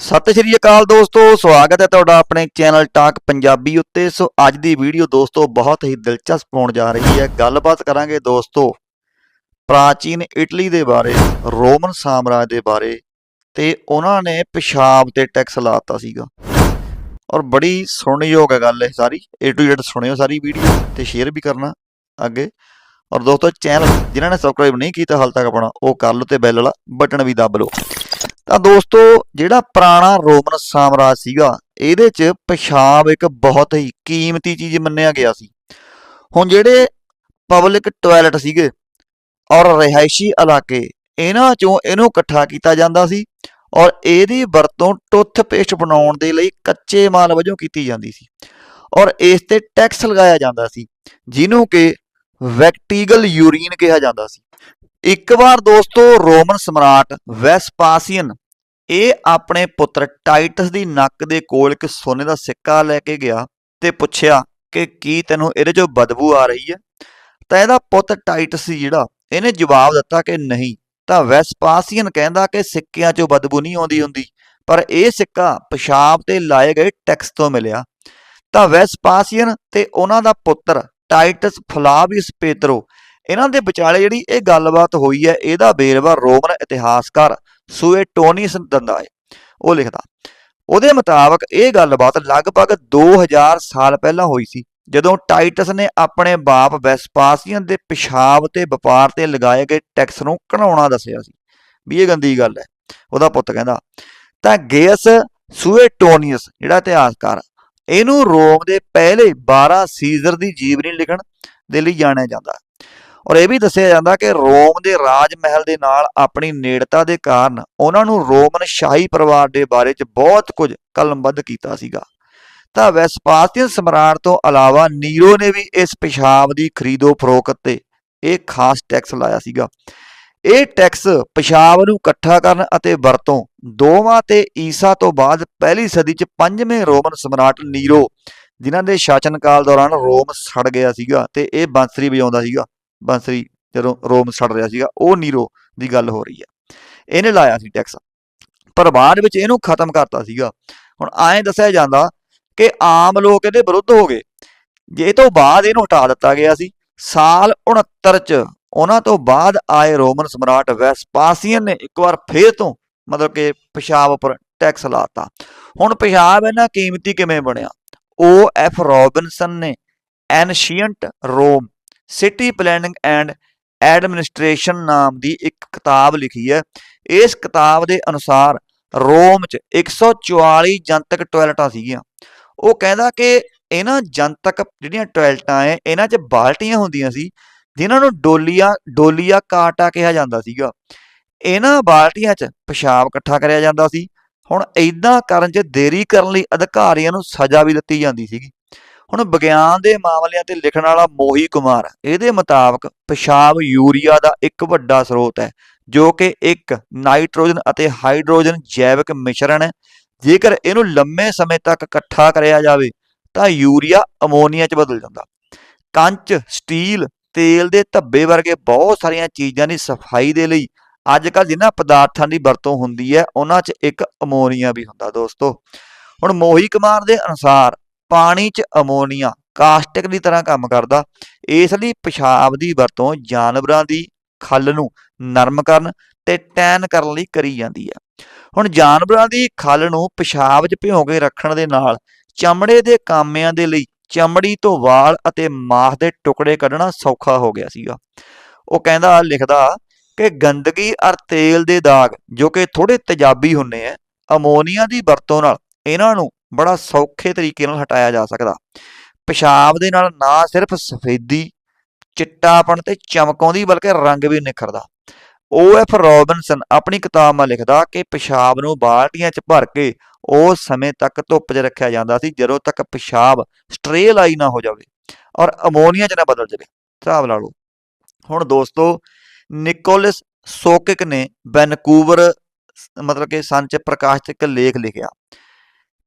ਸਤਿ ਸ਼੍ਰੀ ਅਕਾਲ ਦੋਸਤੋ, ਸਵਾਗਤ ਹੈ ਤੁਹਾਡਾ ਆਪਣੇ ਚੈਨਲ ਟਾਕ ਪੰਜਾਬੀ ਉੱਤੇ। ਸੋ ਅੱਜ ਦੀ ਵੀਡੀਓ ਦੋਸਤੋ ਬਹੁਤ ਹੀ ਦਿਲਚਸਪ ਹੋਣ ਜਾ ਰਹੀ ਹੈ। ਗੱਲਬਾਤ ਕਰਾਂਗੇ ਦੋਸਤੋ ਪ੍ਰਾਚੀਨ ਇਟਲੀ ਦੇ ਬਾਰੇ, ਰੋਮਨ ਸਾਮਰਾਜ ਦੇ ਬਾਰੇ ਤੇ ਉਹਨਾਂ ਨੇ ਪਿਸ਼ਾਬ ਤੇ ਟੈਕਸ ਲਾਤਾ ਸੀਗਾ। ਔਰ ਬੜੀ ਸੁਣਨਯੋਗ ਹੈ ਗੱਲ ਇਹ ਸਾਰੀ। A to Z ਸੁਣਿਓ ਸਾਰੀ ਵੀਡੀਓ ਤੇ ਸ਼ੇਅਰ ਵੀ ਕਰਨਾ ਅੱਗੇ। ਔਰ ਦੋਸਤੋ ਚੈਨਲ ਜਿਨ੍ਹਾਂ ਨੇ ਸਬਸਕ੍ਰਾਈਬ ਨਹੀਂ ਕੀਤਾ ਹਾਲ ਤੱਕ ਆਪਣਾ, ਉਹ ਕਰ ਲਓ ਤੇ ਬੈਲ ਵਾਲਾ ਬਟਨ ਵੀ ਦੱਬ ਲਓ। ਤਾਂ ਦੋਸਤੋ, ਜਿਹੜਾ ਪੁਰਾਣਾ ਰੋਮਨ ਸਾਮਰਾਜ ਸੀਗਾ, ਇਹਦੇ 'ਚ ਪਿਸ਼ਾਬ ਇੱਕ ਬਹੁਤ ਹੀ ਕੀਮਤੀ ਚੀਜ਼ ਮੰਨਿਆ ਗਿਆ ਸੀ। ਹੁਣ ਜਿਹੜੇ ਪਬਲਿਕ ਟਾਇਲਟ ਸੀਗੇ ਔਰ ਰਿਹਾਇਸ਼ੀ ਇਲਾਕੇ, ਇਹਨਾਂ 'ਚੋਂ ਇਹਨੂੰ ਇਕੱਠਾ ਕੀਤਾ ਜਾਂਦਾ ਸੀ ਔਰ ਇਹਦੀ ਵਰਤੋਂ ਟੁੱਥਪੇਸਟ ਬਣਾਉਣ ਦੇ ਲਈ ਕੱਚੇ ਮਾਲ ਵਜੋਂ ਕੀਤੀ ਜਾਂਦੀ ਸੀ ਔਰ ਇਸ ਤੇ ਟੈਕਸ ਲਗਾਇਆ ਜਾਂਦਾ ਸੀ, ਜਿਹਨੂੰ ਕਿ ਵੈਕਟੀਗਲ ਯੂਰੀਨ ਕਿਹਾ ਜਾਂਦਾ ਸੀ। ਇੱਕ ਵਾਰ ਦੋਸਤੋ, ਰੋਮਨ ਸਮਰਾਟ ਵੈਸਪਾਸੀਅਨ, ਇਹ ਆਪਣੇ ਪੁੱਤਰ ਟਾਈਟਸ ਦੀ ਨੱਕ ਦੇ ਕੋਲ ਇੱਕ ਸੋਨੇ ਦਾ ਸਿੱਕਾ ਲੈ ਕੇ ਗਿਆ ਤੇ ਪੁੱਛਿਆ ਕਿ ਕੀ ਤੈਨੂੰ ਇਹਦੇ ਚੋਂ ਬਦਬੂ ਆ ਰਹੀ ਹੈ? ਤਾਂ ਇਹਦਾ ਪੁੱਤ ਟਾਈਟਸ ਸੀ ਜਿਹੜਾ, ਇਹਨੇ ਜਵਾਬ ਦਿੱਤਾ ਕਿ ਨਹੀਂ। ਤਾਂ ਵੈਸਪਾਸੀਅਨ ਕਹਿੰਦਾ ਕਿ ਸਿੱਕਿਆਂ ਚੋਂ ਬਦਬੂ ਨਹੀਂ ਆਉਂਦੀ ਹੁੰਦੀ, ਪਰ ਇਹ ਸਿੱਕਾ ਪਿਸ਼ਾਬ ਤੇ ਲਾਏ ਗਏ ਟੈਕਸ ਤੋਂ ਮਿਲਿਆ। ਤਾਂ ਵੈਸਪਾਸੀਅਨ ਤੇ ਉਹਨਾਂ ਦਾ ਪੁੱਤਰ ਟਾਈਟਸ ਫਲਾਵੀਅਸ ਪੇਤਰੋ ਇਹਨਾਂ ਦੇ ਵਿਚਾਲੇ ਜਿਹੜੀ ਇਹ ਗੱਲਬਾਤ ਹੋਈ ਹੈ, ਇਹਦਾ ਵੇਰਵਾ ਰੋਮਨ ਇਤਿਹਾਸਕਾਰ ਸੁਏਟੋਨੀਅਸ ਦਿੰਦਾ ਹੈ। ਉਹ ਲਿਖਦਾ, ਉਹਦੇ ਮੁਤਾਬਕ ਇਹ ਗੱਲਬਾਤ ਲਗਭਗ 2000 ਸਾਲ ਪਹਿਲਾਂ ਹੋਈ ਸੀ, ਜਦੋਂ ਟਾਈਟਸ ਨੇ ਆਪਣੇ ਬਾਪ ਵੈਸਪਾਸੀਅਨ ਦੇ ਪਿਸ਼ਾਬ ਤੇ ਵਪਾਰ ਤੇ ਲਗਾਏ ਗਏ ਟੈਕਸ ਨੂੰ ਘਣਾਉਣਾ ਦੱਸਿਆ ਸੀ। ਵੀ ਇਹ ਗੰਦੀ ਗੱਲ ਹੈ, ਉਹਦਾ ਪੁੱਤ ਕਹਿੰਦਾ, ਤਾਂ ਗੇਅਸ ਸੁਏਟੋਨੀਅਸ, ਜਿਹੜਾ ਇਤਿਹਾਸਕਾਰ, ਇਹਨੂੰ ਰੋਮ ਦੇ ਪਹਿਲੇ 12 ਸੀਜ਼ਰ ਦੀ ਜੀਵਨੀ ਲਿਖਣ ਦੇ ਲਈ ਜਾਣਿਆ ਜਾਂਦਾ। ਔਰ ਇਹ ਵੀ ਦੱਸਿਆ ਜਾਂਦਾ ਕਿ ਰੋਮ ਦੇ ਰਾਜ ਮਹਿਲ ਦੇ ਨਾਲ ਆਪਣੀ ਨੇੜਤਾ ਦੇ ਕਾਰਨ ਉਹਨਾਂ ਨੂੰ ਰੋਮਨ ਸ਼ਾਹੀ ਪਰਿਵਾਰ ਦੇ ਬਾਰੇ 'ਚ ਬਹੁਤ ਕੁਝ ਕਲਮਬੱਧ ਕੀਤਾ ਸੀਗਾ। ਤਾਂ ਵੈਸਪਾਸੀਅਨ ਸਮਰਾਟ ਤੋਂ ਇਲਾਵਾ ਨੀਰੋ ਨੇ ਵੀ ਇਸ ਪਿਸ਼ਾਬ ਦੀ ਖਰੀਦੋ ਫਰੋਖਤ ਤੇ ਇਹ ਖਾਸ ਟੈਕਸ ਲਾਇਆ ਸੀਗਾ। ਇਹ ਟੈਕਸ ਪਿਸ਼ਾਬ ਨੂੰ ਇਕੱਠਾ ਕਰਨ ਅਤੇ ਵਰਤੋਂ ਦੋਵਾਂ ਤੇ ਈਸਾ ਤੋਂ ਬਾਅਦ ਪਹਿਲੀ ਸਦੀ 'ਚ ਪੰਜਵੇਂ ਰੋਮਨ ਸਮਰਾਟ ਨੀਰੋ, ਜਿਨ੍ਹਾਂ ਦੇ ਸ਼ਾਸਨਕਾਲ ਦੌਰਾਨ ਰੋਮ ਸੜ ਗਿਆ ਸੀਗਾ ਤੇ ਇਹ ਬਾਂਸਰੀ ਵਜਾਉਂਦਾ ਸੀਗਾ। ਬਾਂਸਰੀ ਜਦੋਂ ਰੋਮ ਛੱਡ ਰਿਹਾ ਸੀਗਾ, ਉਹ ਨੀਰੋ ਦੀ ਗੱਲ ਹੋ ਰਹੀ ਹੈ। ਇਹਨੇ ਲਾਇਆ ਸੀ ਟੈਕਸ, ਪਰ ਬਾਅਦ ਵਿੱਚ ਇਹਨੂੰ ਖਤਮ ਕਰਤਾ ਸੀਗਾ। ਹੁਣ ਐਂ ਦੱਸਿਆ ਜਾਂਦਾ ਕਿ ਆਮ ਲੋਕ ਇਹਦੇ ਵਿਰੁੱਧ ਹੋ ਗਏ। ਜੇ ਤੋਂ ਬਾਅਦ ਇਹਨੂੰ ਹਟਾ ਦਿੱਤਾ ਗਿਆ ਸੀ, ਸਾਲ 69 ਚ ਉਹਨਾਂ ਤੋਂ ਬਾਅਦ ਆਏ ਰੋਮਨ ਸਮਰਾਟ ਵੈਸਪਾਸੀਅਨ ਨੇ ਇੱਕ ਵਾਰ ਫੇਰ ਤੋਂ ਮਤਲਬ ਕਿ ਪਿਸ਼ਾਬ ਉੱਪਰ ਟੈਕਸ ਲਾਤਾ ਹੁਣ ਪਿਸ਼ਾਬ ਇਹਨਾਂ ਕੀਮਤੀ ਕਿਵੇਂ ਬਣਿਆ? ਓ ਐਫ ਰੋਬਿਨਸਨ ਨੇ ancient Rome city planning and administration ਨਾਮ ਦੀ ਇੱਕ ਕਿਤਾਬ ਲਿਖੀ ਹੈ। ਇਸ ਕਿਤਾਬ ਦੇ ਅਨੁਸਾਰ ਰੋਮ 'ਚ 144 ਜਨਤਕ ਟਾਇਲਟਾਂ ਸੀਗੀਆਂ। ਉਹ ਕਹਿੰਦਾ ਕਿ ਇਹਨਾਂ ਜਨਤਕ ਜਿਹੜੀਆਂ ਟਾਇਲਟਾਂ ਐ, ਇਹਨਾਂ 'ਚ ਬਾਲਟੀਆਂ ਹੁੰਦੀਆਂ ਸੀ, ਜਿਨ੍ਹਾਂ ਨੂੰ ਡੋਲੀਆ ਡੋਲੀਆ ਕਾਟਾ ਕਿਹਾ ਜਾਂਦਾ ਸੀਗਾ। ਇਹਨਾਂ ਬਾਲਟੀਆਂ 'ਚ ਪਿਸ਼ਾਬ ਇਕੱਠਾ ਕਰਿਆ ਜਾਂਦਾ ਸੀ। ਹੁਣ ਇਦਾਂ ਕਰਨ 'ਚ ਦੇਰੀ ਕਰਨ ਲਈ ਅਧਿਕਾਰੀਆਂ ਨੂੰ ਸਜ਼ਾ ਵੀ ਦਿੱਤੀ ਜਾਂਦੀ ਸੀਗੀ। ਹੁਣ ਵਿਗਿਆਨ ਦੇ ਮਾਮਲਿਆਂ ਤੇ ਲਿਖਣ ਵਾਲਾ ਮੋਹੀ ਕੁਮਾਰ, ਇਹਦੇ ਮੁਤਾਬਕ ਪਿਸ਼ਾਬ ਯੂਰੀਆ ਦਾ ਇੱਕ ਵੱਡਾ ਸਰੋਤ ਹੈ, ਜੋ ਕਿ ਇੱਕ ਨਾਈਟ੍ਰੋਜਨ ਅਤੇ ਹਾਈਡਰੋਜਨ ਜੈਵਿਕ ਮਿਸ਼ਰਣ ਹੈ। ਜੇਕਰ ਇਹਨੂੰ ਲੰਮੇ ਸਮੇਂ ਤੱਕ ਇਕੱਠਾ ਕਰਿਆ ਜਾਵੇ, ਤਾਂ ਯੂਰੀਆ ਅਮੋਨੀਆ 'ਚ ਬਦਲ ਜਾਂਦਾ। ਕੰਚ, ਸਟੀਲ, ਤੇਲ ਦੇ ਧੱਬੇ ਵਰਗੇ ਬਹੁਤ ਸਾਰੀਆਂ ਚੀਜ਼ਾਂ ਦੀ ਸਫ਼ਾਈ ਦੇ ਲਈ ਅੱਜ ਕੱਲ੍ਹ ਜਿਨ੍ਹਾਂ ਪਦਾਰਥਾਂ ਦੀ ਵਰਤੋਂ ਹੁੰਦੀ ਹੈ, ਉਹਨਾਂ 'ਚ ਇੱਕ ਅਮੋਨੀਆ ਵੀ ਹੁੰਦਾ ਦੋਸਤੋ। ਹੁਣ ਮੋਹੀ ਕੁਮਾਰ ਦੇ ਅਨੁਸਾਰ ਪਾਣੀ 'ਚ ਅਮੋਨੀਆ ਕਾਸਟਿਕ ਦੀ ਤਰ੍ਹਾਂ ਕੰਮ ਕਰਦਾ, ਇਸ ਲਈ ਪਿਸ਼ਾਬ ਦੀ ਵਰਤੋਂ ਜਾਨਵਰਾਂ ਦੀ ਖੱਲ ਨੂੰ ਨਰਮ ਕਰਨ ਤੇ ਟੈਨ ਕਰਨ ਲਈ ਕਰੀ ਜਾਂਦੀ ਹੈ। ਹੁਣ ਜਾਨਵਰਾਂ ਦੀ ਖੱਲ ਨੂੰ ਪਿਸ਼ਾਬ 'ਚ ਭਿਉਂ ਕੇ ਰੱਖਣ ਦੇ ਨਾਲ ਚਮੜੇ ਦੇ ਕਾਮਿਆਂ ਦੇ ਲਈ ਚਮੜੀ ਤੋਂ ਵਾਲ ਅਤੇ ਮਾਸ ਦੇ ਟੁਕੜੇ ਕੱਢਣਾ ਸੌਖਾ ਹੋ ਗਿਆ ਸੀਗਾ। ਉਹ ਕਹਿੰਦਾ, ਲਿਖਦਾ, ਕਿ ਗੰਦਗੀ ਅਰ ਤੇਲ ਦੇ ਦਾਗ ਜੋ ਕਿ ਥੋੜੇ ਤੇਜ਼ਾਬੀ ਹੁੰਦੇ ਆ ਅਮੋਨੀਆ ਦੀ ਵਰਤੋਂ ਨਾਲ ਇਹਨਾਂ ਨੂੰ ਬੜਾ ਸੌਖੇ ਤਰੀਕੇ ਨਾਲ ਹਟਾਇਆ ਜਾ ਸਕਦਾ। ਪਿਸ਼ਾਬ ਦੇ ਨਾਲ ਨਾ ਸਿਰਫ ਸਫੇਦੀ, ਚਿੱਟਾਪਣ ਤੇ ਚਮਕ ਆਉਂਦੀ ਬਲਕਿ ਰੰਗ ਵੀ ਨਿਖਰਦਾ। ਓ ਐਫ ਰੋਬਿਨਸਨ ਆਪਣੀ ਕਿਤਾਬ 'ਚ ਲਿਖਦਾ ਕਿ ਪਿਸ਼ਾਬ ਨੂੰ ਬਾਲਟੀਆਂ 'ਚ ਭਰ ਕੇ ਉਸ ਸਮੇਂ ਤੱਕ ਧੁੱਪ 'ਚ ਰੱਖਿਆ ਜਾਂਦਾ ਸੀ ਜਦੋਂ ਤੱਕ ਪਿਸ਼ਾਬ ਸਟਰੇਲਾਈ ਨਾ ਹੋ ਜਾਵੇ ਔਰ ਅਮੋਨੀਆ 'ਚ ਨਾ ਬਦਲ ਜਾਵੇ। ਹਿਸਾਬ ਲਾ ਲਓ। ਹੁਣ ਦੋਸਤੋ, ਨਿਕੋਲਸ ਸੋਕਿਕ ਨੇ ਵੈਨਕੂਵਰ ਮਤਲਬ ਕਿ ਸਨ 'ਚ ਪ੍ਰਕਾਸ਼ ਇੱਕ ਲੇਖ ਲਿਖਿਆ।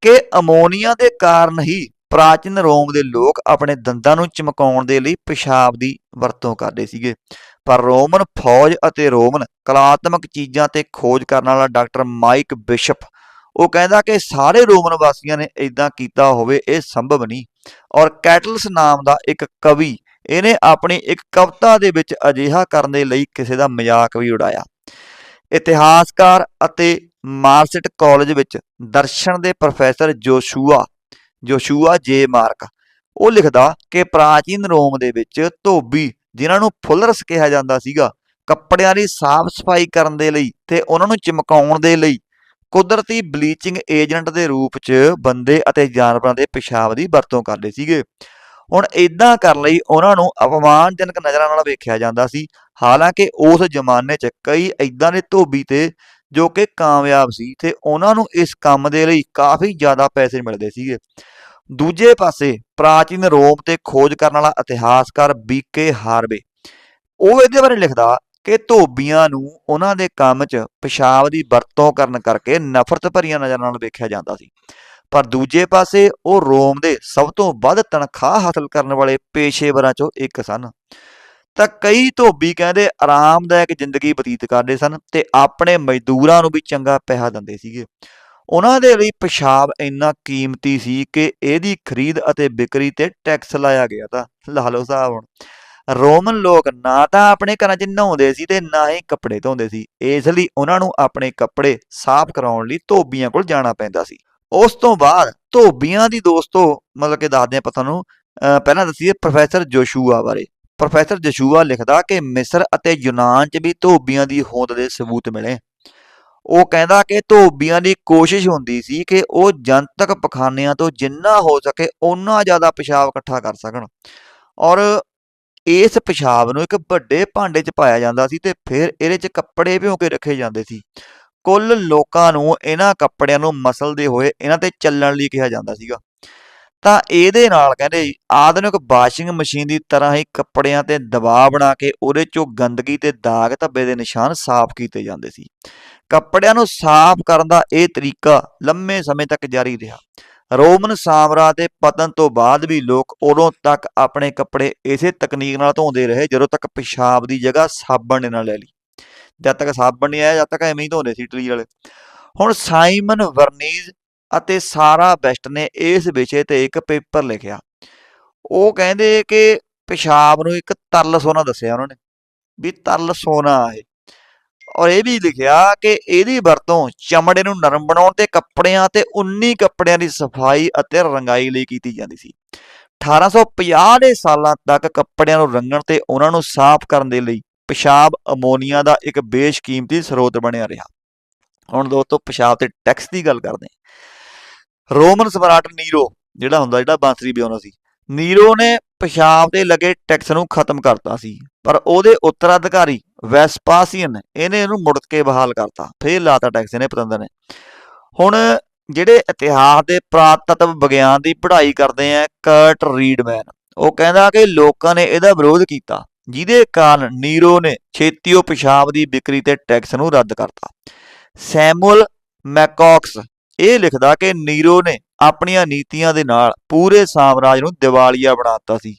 ਕਿ ਅਮੋਨੀਆ ਦੇ ਕਾਰਨ ਹੀ ਪ੍ਰਾਚੀਨ ਰੋਮ ਦੇ ਲੋਕ ਆਪਣੇ ਦੰਦਾਂ ਨੂੰ ਚਮਕਾਉਣ ਦੇ ਲਈ ਪਿਸ਼ਾਬ ਦੀ ਵਰਤੋਂ ਕਰਦੇ ਸੀਗੇ। ਪਰ ਰੋਮਨ ਫੌਜ ਅਤੇ ਰੋਮਨ ਕਲਾਤਮਕ ਚੀਜ਼ਾਂ ਤੇ ਖੋਜ ਕਰਨ ਵਾਲਾ ਡਾਕਟਰ ਮਾਈਕ ਬਿਸ਼ਪ, ਉਹ ਕਹਿੰਦਾ ਕਿ ਸਾਰੇ ਰੋਮਨ ਵਾਸੀਆਂ ਨੇ ਇਦਾਂ ਕੀਤਾ ਹੋਵੇ, ਇਹ ਸੰਭਵ ਨਹੀਂ। ਔਰ ਕੈਟਲਸ ਨਾਮ ਦਾ ਇੱਕ ਕਵੀ, ਇਹਨੇ ਆਪਣੀ ਇੱਕ ਕਵਿਤਾ ਦੇ ਵਿੱਚ ਅਜਿਹਾ ਕਰਨ ਦੇ ਲਈ ਕਿਸੇ ਦਾ ਮਜ਼ਾਕ ਵੀ ਉਡਾਇਆ। ਇਤਿਹਾਸਕਾਰ ਅਤੇ ਮਾਰਸਟ ਕਾਲਜ ਵਿੱਚ ਦਰਸ਼ਨ ਦੇ ਪ੍ਰੋਫੈਸਰ ਜੋਸ਼ੂਆ ਜੋਸ਼ੂਆ ਜੇ ਮਾਰਕ। ਉਹ ਲਿਖਦਾ ਕਿ ਪ੍ਰਾਚੀਨ ਰੋਮ ਦੇ ਵਿੱਚ ਧੋਬੀ, ਜਿਨ੍ਹਾਂ ਨੂੰ ਫੁੱਲਰਸ ਕਿਹਾ ਜਾਂਦਾ ਸੀਗਾ, ਕੱਪੜਿਆਂ ਦੀ ਸਾਫ਼ ਸਫ਼ਾਈ ਕਰਨ ਦੇ ਲਈ ਤੇ ਉਹਨਾਂ ਨੂੰ ਚਮਕਾਉਣ ਦੇ ਲਈ, ਕੁਦਰਤੀ ਬਲੀਚਿੰਗ ਏਜੰਟ ਦੇ ਰੂਪ 'ਚ ਬੰਦੇ ਅਤੇ ਜਾਨਵਰਾਂ ਦੇ ਪਿਸ਼ਾਬ ਦੀ ਵਰਤੋਂ ਕਰਦੇ ਸੀਗੇ। ਹੁਣ ਇਦਾਂ ਕਰਨ ਲਈ ਉਹਨਾਂ ਨੂੰ ਅਪਮਾਨਜਨਕ ਨਜ਼ਰਾਂ ਨਾਲ ਵੇਖਿਆ ਜਾਂਦਾ ਸੀ। ਹਾਲਾਂਕਿ ਉਸ ਜ਼ਮਾਨੇ 'ਚ ਕਈ ਇਦਾਂ ਦੇ ਧੋਬੀ ਤੇ ਜੋ ਕਿ ਕਾਮਯਾਬ ਸੀ ਤੇ ਉਹਨਾਂ ਨੂੰ ਇਸ ਕੰਮ ਦੇ ਲਈ ਕਾਫੀ ਜ਼ਿਆਦਾ ਪੈਸੇ ਮਿਲਦੇ ਸੀਗੇ। ਦੂਜੇ ਪਾਸੇ ਪ੍ਰਾਚੀਨ ਰੋਮ ਤੇ ਖੋਜ ਕਰਨ ਵਾਲਾ ਇਤਿਹਾਸਕਾਰ ਬੀਕੇ ਹਾਰਵੇ, ਉਹ ਇਹਦੇ ਬਾਰੇ ਲਿਖਦਾ ਕਿ ਧੋਬੀਆਂ ਨੂੰ ਉਹਨਾਂ ਦੇ ਕੰਮ 'ਚ ਪਿਸ਼ਾਬ ਦੀ ਵਰਤੋਂ ਕਰਨ ਕਰਕੇ ਨਫ਼ਰਤ ਭਰੀਆਂ ਨਜ਼ਰਾਂ ਨਾਲ ਵੇਖਿਆ ਜਾਂਦਾ ਸੀ। ਪਰ ਦੂਜੇ ਪਾਸੇ ਉਹ ਰੋਮ ਦੇ ਸਭ ਤੋਂ ਵੱਧ ਤਨਖਾਹ ਹਾਸਲ ਕਰਨ ਵਾਲੇ ਪੇਸ਼ੇਵਰਾਂ 'ਚੋਂ ਇੱਕ ਸਨ। ਤਾਂ ਕਈ ਧੋਬੀ ਕਹਿੰਦੇ ਆਰਾਮਦਾਇਕ ਜ਼ਿੰਦਗੀ ਬਤੀਤ ਕਰਦੇ ਸਨ ਤੇ ਆਪਣੇ ਮਜ਼ਦੂਰਾਂ ਨੂੰ ਵੀ ਚੰਗਾ ਪੈਸਾ ਦਿੰਦੇ ਸੀਗੇ। ਉਹਨਾਂ ਦੇ ਲਈ ਪਿਸ਼ਾਬ ਇੰਨਾ ਕੀਮਤੀ ਸੀ ਕਿ ਇਹਦੀ ਖਰੀਦ ਅਤੇ ਵਿਕਰੀ ਤੇ ਟੈਕਸ ਲਾਇਆ ਗਿਆ ਤਾਂ, ਲਾ ਲਓ ਸਾਹਿਬ ਹੁਣ। ਰੋਮਨ ਲੋਕ ਨਾ ਤਾਂ ਆਪਣੇ ਘਰਾਂ 'ਚ ਨਹਾਉਂਦੇ ਸੀ ਤੇ ਨਾ ਹੀ ਕੱਪੜੇ ਧੋਂਦੇ ਸੀ। ਇਸ ਲਈ ਉਹਨਾਂ ਨੂੰ ਆਪਣੇ ਕੱਪੜੇ ਸਾਫ਼ ਕਰਾਉਣ ਲਈ ਧੋਬੀਆਂ ਕੋਲ ਜਾਣਾ ਪੈਂਦਾ ਸੀ। ਉਸ ਤੋਂ ਬਾਅਦ ਧੋਬੀਆਂ ਦੀ ਦੋਸਤੋ, ਮਤਲਬ ਕਿ ਦੱਸਦੇ ਆਪਾਂ ਤੁਹਾਨੂੰ ਪਹਿਲਾਂ ਦੱਸੀਏ ਪ੍ਰੋਫੈਸਰ ਜੋਸ਼ੂਆ ਬਾਰੇ। ਪ੍ਰੋਫੈਸਰ ਜੋਸ਼ੂਆ ਲਿਖਦਾ ਕਿ ਮਿਸਰ ਅਤੇ ਯੂਨਾਨ 'ਚ ਵੀ ਧੋਬੀਆਂ ਦੀ ਹੋਂਦ ਦੇ ਸਬੂਤ ਮਿਲੇ। ਉਹ ਕਹਿੰਦਾ ਕਿ ਧੋਬੀਆਂ ਦੀ ਕੋਸ਼ਿਸ਼ ਹੁੰਦੀ ਸੀ ਕਿ ਉਹ ਜਨਤਕ ਪਖਾਨਿਆਂ ਤੋਂ ਜਿੰਨਾ ਹੋ ਸਕੇ ਓਨਾ ਜ਼ਿਆਦਾ ਪਿਸ਼ਾਬ ਇਕੱਠਾ ਕਰ ਸਕਣ। ਔਰ ਇਸ ਪਿਸ਼ਾਬ ਨੂੰ ਇੱਕ ਵੱਡੇ ਭਾਂਡੇ 'ਚ ਪਾਇਆ ਜਾਂਦਾ ਸੀ ਤੇ ਫਿਰ ਇਹਦੇ 'ਚ ਕੱਪੜੇ ਭਿਉਂ ਕੇ ਰੱਖੇ ਜਾਂਦੇ ਸੀ। ਕੁੱਲ ਲੋਕਾਂ ਨੂੰ ਇਹਨਾਂ ਕੱਪੜਿਆਂ ਨੂੰ ਮਸਲਦੇ ਹੋਏ ਇਹਨਾਂ ਤੇ ਚੱਲਣ ਲਈ ਕਿਹਾ ਜਾਂਦਾ ਸੀਗਾ। ਤਾਂ ਇਹਦੇ ਨਾਲ ਕਹਿੰਦੇ ਆਧੁਨਿਕ ਵਾਸ਼ਿੰਗ ਮਸ਼ੀਨ ਦੀ ਤਰ੍ਹਾਂ ਹੀ ਕੱਪੜਿਆਂ ਤੇ ਦਬਾਅ ਬਣਾ ਕੇ ਉਹਦੇ ਚੋਂ ਗੰਦਗੀ ਤੇ ਦਾਗ ਧੱਬੇ ਦੇ ਨਿਸ਼ਾਨ ਸਾਫ਼ ਕੀਤੇ ਜਾਂਦੇ ਸੀ। ਕੱਪੜਿਆਂ ਨੂੰ ਸਾਫ਼ ਕਰਨ ਦਾ ਇਹ ਤਰੀਕਾ ਲੰਮੇ ਸਮੇਂ ਤੱਕ ਜਾਰੀ ਰਿਹਾ। ਰੋਮਨ ਸਾਮਰਾਜ ਦੇ ਪਤਨ ਤੋਂ ਬਾਅਦ ਵੀ ਲੋਕ ਉਦੋਂ ਤੱਕ ਆਪਣੇ ਕੱਪੜੇ ਇਸੇ ਤਕਨੀਕ ਨਾਲ ਧੋਂਦੇ ਰਹੇ, ਜਦੋਂ ਤੱਕ ਪਿਸ਼ਾਬ ਦੀ ਜਗ੍ਹਾ ਸਾਬਣ ਨੇ ਨਾ ਲੈ ਲਈ। ਜਦ ਤੱਕ ਸਾਬਣ ਨਹੀਂ ਆਇਆ, ਜਦ ਤੱਕ ਐਵੇਂ ਹੀ ਧੋਂਦੇ ਸੀ ਇਟਲੀ ਵਾਲੇ। ਹੁਣ ਸਾਈਮਨ ਵਰਨੀਜ਼ ਅਤੇ ਸਾਰਾ ਬੈਸਟ ਨੇ ਇਸ ਵਿਸ਼ੇ ਤੇ ਇੱਕ ਪੇਪਰ ਲਿਖਿਆ। ਉਹ ਕਹਿੰਦੇ ਕਿ ਪਿਸ਼ਾਬ ਨੂੰ ਇੱਕ ਤਰਲ ਸੋਨਾ ਦੱਸਿਆ ਉਹਨਾਂ ਨੇ, ਵੀ ਤਰਲ ਸੋਨਾ ਹੈ ਔਰ ਇਹ ਵੀ ਲਿਖਿਆ ਕਿ ਇਹਦੀ ਵਰਤੋਂ ਚਮੜੇ ਨੂੰ ਨਰਮ ਬਣਾਉਣ ਤੇ ਕੱਪੜਿਆਂ ਤੇ ਉਨੀ ਕੱਪੜਿਆਂ ਦੀ ਸਫ਼ਾਈ ਅਤੇ ਰੰਗਾਈ ਲਈ ਕੀਤੀ ਜਾਂਦੀ ਸੀ। 1850 ਦੇ ਸਾਲਾਂ ਤੱਕ ਕੱਪੜਿਆਂ ਨੂੰ ਰੰਗਣ ਤੇ ਉਹਨਾਂ ਨੂੰ ਸਾਫ਼ ਕਰਨ ਦੇ ਲਈ ਪਿਸ਼ਾਬ ਅਮੋਨੀਆ ਦਾ ਇੱਕ ਬੇਸ਼ਕੀਮਤੀ ਸਰੋਤ ਬਣਿਆ ਰਿਹਾ। ਹੁਣ ਦੋਸਤੋ, ਪਿਸ਼ਾਬ ਤੇ ਟੈਕਸ ਦੀ ਗੱਲ ਕਰਦੇ ਰੋਮਨ ਸਮਰਾਟ ਨੀਰੋ, ਜਿਹੜਾ ਹੁੰਦਾ, ਜਿਹੜਾ ਬਾਂਸਰੀ ਵਜਾਉਂਦਾ ਸੀ। ਨੀਰੋ ਨੇ ਪਿਸ਼ਾਬ ਤੇ ਲੱਗੇ ਟੈਕਸ ਨੂੰ ਖਤਮ ਕਰਤਾ ਸੀ, ਪਰ ਉਹਦੇ ਉੱਤਰਾਧਿਕਾਰੀ ਵੈਸਪਾਸੀਅਨ ਇਹਨੇ ਇਹਨੂੰ ਮੁੜ ਕੇ ਬਹਾਲ ਕਰਤਾ। ਫੇਰ ਲਾਤਾ ਟੈਕਸ ਇਹਨੇ ਪਤੰਦਰ ਨੇ। ਹੁਣ ਜਿਹੜੇ ਇਤਿਹਾਸ ਦੇ ਪ੍ਰਾਤਤਵ ਵਿਗਿਆਨ ਦੀ ਪੜ੍ਹਾਈ ਕਰਦੇ ਆ ਕਰਟ ਰੀਡਮੈਨ, ਉਹ ਕਹਿੰਦਾ ਕਿ ਲੋਕਾਂ ਨੇ ਇਹਦਾ ਵਿਰੋਧ ਕੀਤਾ, ਜਿਹਦੇ ਕਾਰਨ ਨੀਰੋ ਨੇ ਛੇਤੀਓ ਪਿਸ਼ਾਬ ਦੀ ਵਿਕਰੀ ਤੇ ਟੈਕਸ ਨੂੰ ਰੱਦ ਕਰਤਾ। ਸੈਮੂਅਲ ਮੈਕੌਕਸ ਇਹ ਲਿਖਦਾ ਕਿ ਨੀਰੋ ਨੇ ਆਪਣੀਆਂ ਨੀਤੀਆਂ ਦੇ ਨਾਲ ਪੂਰੇ ਸਾਮਰਾਜ ਨੂੰ ਦਿਵਾਲੀਆ ਬਣਾਤਾ ਸੀ।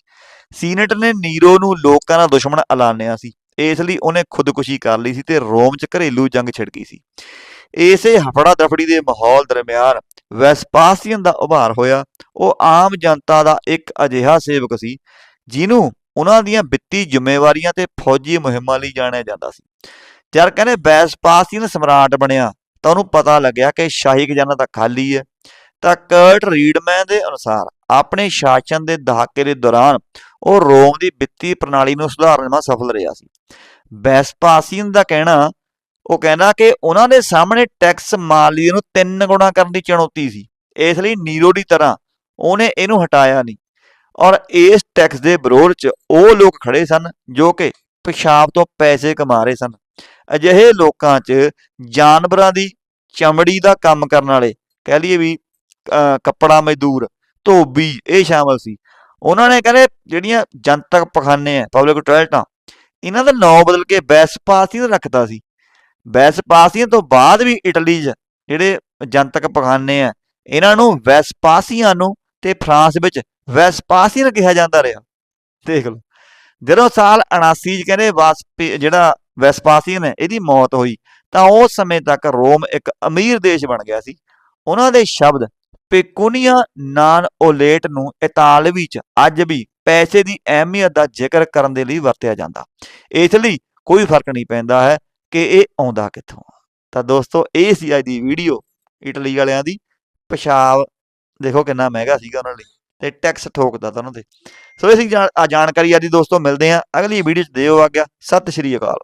ਸੀਨੇਟ ਨੇ ਨੀਰੋ ਨੂੰ ਲੋਕਾਂ ਦਾ ਦੁਸ਼ਮਣ ਐਲਾਨਿਆ ਸੀ। ਇਸ ਲਈ ਉਹਨੇ ਖੁਦਕੁਸ਼ੀ ਕਰ ਲਈ ਸੀ ਤੇ ਰੋਮ 'ਚ ਘਰੇਲੂ ਜੰਗ ਛਿੜ ਗਈ ਸੀ। ਇਸੇ ਹਫੜਾ ਦਫੜੀ ਦੇ ਮਾਹੌਲ ਦਰਮਿਆਨ ਵੈਸਪਾਸੀਅਨ ਦਾ ਉਭਾਰ ਹੋਇਆ। ਉਹ ਆਮ ਜਨਤਾ ਦਾ ਇੱਕ ਅਜਿਹਾ ਸੇਵਕ ਸੀ, ਜਿਹਨੂੰ ਉਹਨਾਂ ਦੀਆਂ ਵਿੱਤੀ ਜ਼ਿੰਮੇਵਾਰੀਆਂ ਤੇ ਫੌਜੀ ਮੁਹਿੰਮਾਂ ਲਈ ਜਾਣਿਆ ਜਾਂਦਾ ਸੀ। ਜਦ ਕਹਿੰਦੇ ਵੈਸਪਾਸੀਅਨ ਸਮਰਾਟ ਬਣਿਆ ਤਾਂ ਉਹਨੂੰ ਪਤਾ ਲੱਗਿਆ ਕਿ ਸ਼ਾਹੀ ਖਜ਼ਾਨਾ ਤਾਂ ਖਾਲੀ ਹੈ। ਤਾਂ ਕਰਟ ਰੀਡਮੈਨ ਦੇ ਅਨੁਸਾਰ ਆਪਣੇ ਸ਼ਾਸਨ ਦੇ ਦਹਾਕੇ ਦੇ ਦੌਰਾਨ ਉਹ ਰੋਮ ਦੀ ਵਿੱਤੀ ਪ੍ਰਣਾਲੀ ਨੂੰ ਸੁਧਾਰਨ ਵਿੱਚ ਸਫਲ ਰਿਹਾ ਸੀ। ਵੈਸਪਾਸੀਅਨ ਦਾ ਕਹਿਣਾ, ਉਹ ਕਹਿੰਦਾ ਕਿ ਉਹਨਾਂ ਦੇ ਸਾਹਮਣੇ ਟੈਕਸ ਮਾਲੀਏ ਨੂੰ ਤਿੰਨ ਗੁਣਾ ਕਰਨ ਦੀ ਚੁਣੌਤੀ ਸੀ। ਇਸ ਲਈ ਨੀਰੋ ਦੀ ਤਰ੍ਹਾਂ ਉਹਨੇ ਇਹਨੂੰ ਹਟਾਇਆ ਨਹੀਂ। ਔਰ ਇਸ ਟੈਕਸ ਦੇ ਵਿਰੋਧ 'ਚ ਉਹ ਲੋਕ ਖੜੇ ਸਨ ਜੋ ਕਿ ਪਿਸ਼ਾਬ ਤੋਂ ਪੈਸੇ ਕਮਾ ਰਹੇ ਸਨ। ਅਜਿਹੇ ਲੋਕਾਂ 'ਚ ਜਾਨਵਰਾਂ ਦੀ ਚਮੜੀ ਦਾ ਕੰਮ ਕਰਨ ਵਾਲੇ, ਕਹਿ ਲਈਏ ਵੀ, ਅਹ ਕੱਪੜਾ ਮਜ਼ਦੂਰ, ਧੋਬੀ, ਇਹ ਸ਼ਾਮਲ ਸੀ। ਉਹਨਾਂ ਨੇ ਕਹਿੰਦੇ ਜਿਹੜੀਆਂ ਜਨਤਕ ਪਖਾਨੇ ਆ ਪਬਲਿਕ ਟਾਇਲਟਾਂ ਇਹਨਾਂ ਦਾ ਨਾਂ ਬਦਲ ਕੇ ਵੈਸਪਾਸੀਅਨ ਰੱਖਤਾ ਸੀ। ਵੈਸਪਾਸੀਅਨ ਤੋਂ ਬਾਅਦ ਵੀ ਇਟਲੀ 'ਚ ਜਿਹੜੇ ਜਨਤਕ ਪਖਾਨੇ ਆ, ਇਹਨਾਂ ਨੂੰ ਵੈਸਪਾਸੀਆਨੋ ਤੇ ਫਰਾਂਸ ਵਿੱਚ ਵੈਸਪਾਸੀਅਨ ਕਿਹਾ ਜਾਂਦਾ ਰਿਹਾ। ਦੇਖ ਲਓ। ਜਦੋਂ ਸਾਲ 79 ਚ ਕਹਿੰਦੇ ਵਾਸਪੀ, ਜਿਹੜਾ ਵੈਸਪਾਸੀਅਨ ਇਹਦੀ ਮੌਤ ਹੋਈ। ਤਾਂ ਉਸ ਸਮੇਂ ਤੱਕ ਰੋਮ ਇੱਕ ਅਮੀਰ ਦੇਸ਼ ਬਣ ਗਿਆ ਸੀ। ਉਹਨਾਂ ਦੇ ਸ਼ਬਦ, ਪੇਕੂਨੀਆ ਨਾਨ ਓਲੇਟ ਨੂੰ ਇਤਾਲਵੀ ਚ ਅੱਜ ਵੀ ਪੈਸੇ ਦੀ ਅਹਿਮੀਅਤ ਦਾ ਜ਼ਿਕਰ ਕਰਨ ਦੇ ਲਈ ਵਰਤਿਆ ਜਾਂਦਾ। ਇਸ ਲਈ ਕੋਈ ਫ਼ਰਕ ਨਹੀਂ ਪੈਂਦਾ ਹੈ ਕਿ ਇਹ ਆਉਂਦਾ ਕਿੱਥੋਂ ਤਾਂ ਦੋਸਤੋ, ਇਹ ਸੀ ਅੱਜ ਦੀ ਵੀਡੀਓ ਇਟਲੀ ਵਾਲਿਆਂ ਦੀ। ਪਿਸ਼ਾਬ ਦੇਖੋ ਕਿੰਨਾ ਮਹਿੰਗਾ ਸੀਗਾ ਉਹਨਾਂ ਲਈ ਤੇ ਟੈਕਸ ਠੋਕਦਾ ਤਾਂ ਉਹਨਾਂ ਤੇ ਸੋ, ਇਹ ਜਾਣ- ਆ ਜਾਣਕਾਰੀ ਅੱਜ ਦੀ ਦੋਸਤੋ, ਮਿਲਦੇ ਹਾਂ ਅਗਲੀ ਵੀਡੀਓ ਚ। ਦਿਓ ਆ ਗਿਆ ਸਤਿ ਸ਼੍ਰੀ ਅਕਾਲ।